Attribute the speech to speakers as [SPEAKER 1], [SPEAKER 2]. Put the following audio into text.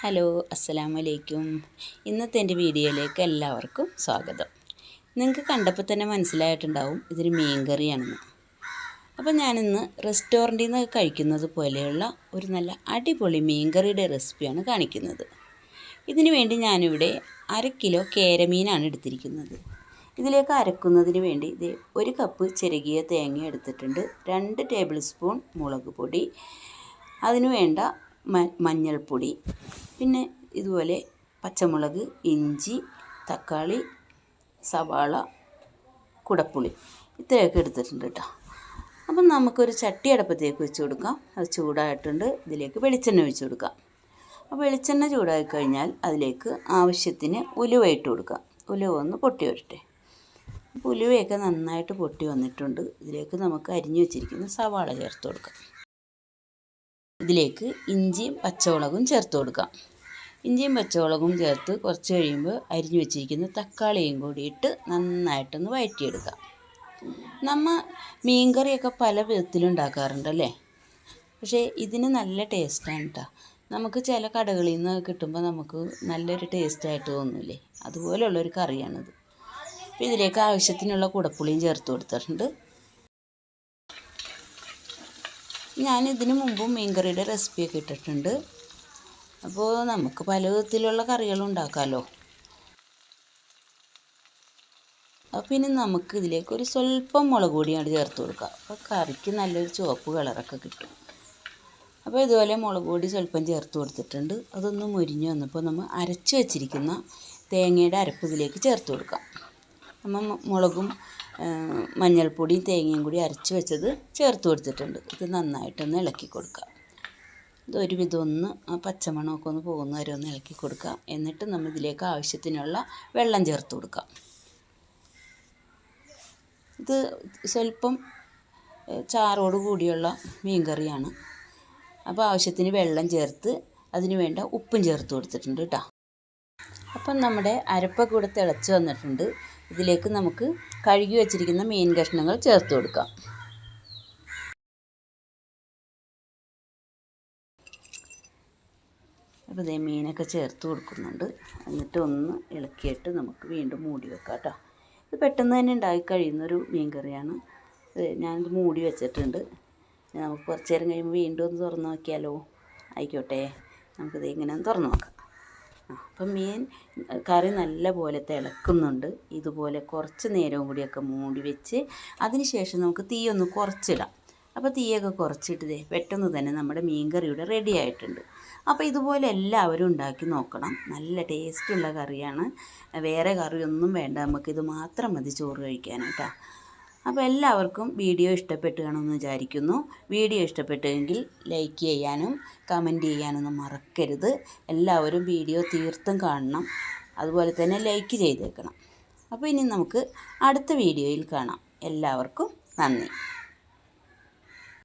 [SPEAKER 1] Hello അസ്സലാമു അലൈക്കും ഇന്നത്തെ എന്റെ വീഡിയോയിലേക്ക് എല്ലാവർക്കും സ്വാഗതം. നിങ്ങൾക്ക് കണ്ടപ്പോൾ തന്നെ മനസ്സിലായിട്ടുണ്ടാവും ഇതൊരു മീൻ കറിയാണെന്ന്. അപ്പോൾ ഞാനിന്ന് റെസ്റ്റോറന്റിൽ നിന്ന് കഴിക്കുന്നത് പോലെയുള്ള ഒരു നല്ല അടിപൊളി മീൻ കറിയുടെ റെസിപ്പിയാണ് കാണിക്കുന്നത്. ഇതിനു വേണ്ടി ഞാനിവിടെ അര കിലോ കേരമീനാണ് എടുത്തിരിക്കുന്നത്. ഇതിലേക്ക് അരക്കുന്നതിന് വേണ്ടി ഇത് ഒരു കപ്പ് ചിരകിയ തേങ്ങ എടുത്തിട്ടുണ്ട്. രണ്ട് ടേബിൾ സ്പൂൺ മുളക് പൊടി. അതിനു വേണ്ട മഞ്ഞൾപ്പൊടി. പിന്നെ ഇതുപോലെ പച്ചമുളക് ഇഞ്ചി തക്കാളി സവാള കുടപ്പുളി ഇത്രയൊക്കെ എടുത്തിട്ടുണ്ട് കേട്ടോ. അപ്പം നമുക്കൊരു ചട്ടി അടപ്പത്തേക്ക് വെച്ച് കൊടുക്കാം. അത് ചൂടായിട്ടുണ്ട്. ഇതിലേക്ക് വെളിച്ചെണ്ണ ഒഴിച്ച് കൊടുക്കാം. അപ്പോൾ വെളിച്ചെണ്ണ ചൂടായി കഴിഞ്ഞാൽ അതിലേക്ക് ആവശ്യത്തിന് ഉലുവ ഇട്ട് കൊടുക്കാം. ഉലുവ ഒന്ന് പൊട്ടി വരട്ടെ. അപ്പോൾ ഉലുവയൊക്കെ നന്നായിട്ട് പൊട്ടി വന്നിട്ടുണ്ട്. ഇതിലേക്ക് നമുക്ക് അരിഞ്ഞു വെച്ചിരിക്കുന്ന സവാള ചേർത്ത് കൊടുക്കാം. ഇതിലേക്ക് ഇഞ്ചിയും പച്ചമുളകും ചേർത്ത് കൊടുക്കാം. ഇഞ്ചിയും പച്ചമുളകും ചേർത്ത് കുറച്ച് കഴിയുമ്പോൾ അരിഞ്ഞു വെച്ചിരിക്കുന്ന തക്കാളിയും കൂടി ഇട്ട് നന്നായിട്ടൊന്ന് വഴറ്റിയെടുക്കാം. നമ്മൾ മീൻകറിയൊക്കെ പല വിധത്തിലുണ്ടാക്കാറുണ്ടല്ലേ പക്ഷേ ഇതിന് നല്ല ടേസ്റ്റാണ് കേട്ടോ നമുക്ക് ചില കടകളിൽ നിന്ന് കിട്ടുമ്പോൾ നമുക്ക് നല്ലൊരു ടേസ്റ്റായിട്ട് തോന്നൂലേ? അതുപോലെയുള്ളൊരു കറിയാണിത്. അപ്പോൾ ഇതിലേക്ക് ആവശ്യത്തിനുള്ള കുടപ്പുളിയും ചേർത്ത് കൊടുത്തിട്ടുണ്ട്. ഞാൻ ഇതിനു മുമ്പും മീൻകറിയുടെ റെസിപ്പിയൊക്കെ ഇട്ടിട്ടുണ്ട്. അപ്പോൾ നമുക്ക് പല വിധത്തിലുള്ള കറികൾ ഉണ്ടാക്കാമല്ലോ അപ്പോൾ ഇനി നമുക്ക് ഇതിലേക്ക് ഒരു സ്വല്പം മുളക് പൊടിയാണ് ചേർത്ത് കൊടുക്കുക. അപ്പോൾ കറിക്ക് നല്ലൊരു ചുവപ്പ് കളറൊക്കെ കിട്ടും. അപ്പോൾ ഇതുപോലെ മുളക് പൊടി സ്വല്പം ചേർത്ത് കൊടുത്തിട്ടുണ്ട്. അതൊന്ന് മുരിഞ്ഞ് വന്നപ്പോൾ നമ്മൾ അരച്ച് വെച്ചിരിക്കുന്ന തേങ്ങയുടെ അരപ്പ് ഇതിലേക്ക് ചേർത്ത് കൊടുക്കാം. നമ്മൾ മുളകും മഞ്ഞൾപ്പൊടിയും തേങ്ങയും കൂടി അരച്ച് വെച്ചത് ചേർത്ത് കൊടുത്തിട്ടുണ്ട്. ഇത് നന്നായിട്ടൊന്ന് ഇളക്കി കൊടുക്കുക. ഇതൊരു വിധം ഒന്ന് പച്ചമണമൊക്കെ ഒന്ന് പോകുന്ന വരെ ഒന്ന് ഇളക്കി കൊടുക്കുക എന്നിട്ട് നമ്മൾ ഇതിലേക്ക് ആവശ്യത്തിനുള്ള വെള്ളം ചേർത്ത് കൊടുക്കാം. ഇത് സ്വല്പം ചാറോട് കൂടിയുള്ള മീൻ കറിയാണ് അപ്പോൾ ആവശ്യത്തിന് വെള്ളം ചേർത്ത് അതിന് വേണ്ട ഉപ്പും ചേർത്ത് കൊടുത്തിട്ടുണ്ട് കേട്ടോ. അപ്പം നമ്മുടെ അരപ്പ കൂടെ തിളച്ച് വന്നിട്ടുണ്ട്. ഇതിലേക്ക് നമുക്ക് കഴുകി വച്ചിരിക്കുന്ന മീൻ കഷ്ണങ്ങൾ ചേർത്ത് കൊടുക്കാം. അപ്പോൾ ഇതേ മീനൊക്കെ ചേർത്ത് കൊടുക്കുന്നുണ്ട്. എന്നിട്ട് ഒന്ന് ഇളക്കിയിട്ട് നമുക്ക് വീണ്ടും മൂടി വെക്കാം കേട്ടോ. ഇത് പെട്ടെന്ന് തന്നെ ഉണ്ടാക്കി കഴിയുന്നൊരു മീൻ കറിയാണ് ഞാനിത് മൂടി വെച്ചിട്ടുണ്ട്. നമുക്ക് കുറച്ച് നേരം കഴിയുമ്പോൾ വീണ്ടും ഒന്ന് തുറന്ന് നോക്കിയാലോ? ആയിക്കോട്ടെ. നമുക്കിത് ഇങ്ങനെ ഒന്ന് തുറന്ന് നോക്കാം. അപ്പം മീൻ കറി നല്ല പോലെ തിളക്കുന്നുണ്ട്. ഇതുപോലെ കുറച്ച് നേരവും കൂടിയൊക്കെ മൂടി വെച്ച് അതിന് ശേഷം നമുക്ക് തീയൊന്ന് കുറച്ചിടാം. അപ്പോൾ തീയൊക്കെ കുറച്ചിട്ട് പെട്ടെന്ന് തന്നെ നമ്മുടെ മീൻ കറിയുടെ റെഡി ആയിട്ടുണ്ട്. അപ്പോൾ ഇതുപോലെ എല്ലാവരും ഉണ്ടാക്കി നോക്കണം. നല്ല ടേസ്റ്റുള്ള കറിയാണ്. വേറെ കറിയൊന്നും വേണ്ട. നമുക്കിത് മാത്രം മതി ചോറ് കഴിക്കാനായിട്ടാണ് അപ്പോൾ എല്ലാവർക്കും വീഡിയോ ഇഷ്ടപ്പെട്ട് കാണുമെന്ന് വിചാരിക്കുന്നു. വീഡിയോ ഇഷ്ടപ്പെട്ടെങ്കിൽ ലൈക്ക് ചെയ്യാനും കമന്റ് ചെയ്യാനൊന്നും മറക്കരുത്. എല്ലാവരും വീഡിയോ തീർത്തും കാണണം. അതുപോലെ തന്നെ ലൈക്ക് ചെയ്തേക്കണം. അപ്പോൾ ഇനി നമുക്ക് അടുത്ത വീഡിയോയിൽ കാണാം. എല്ലാവർക്കും നന്ദി.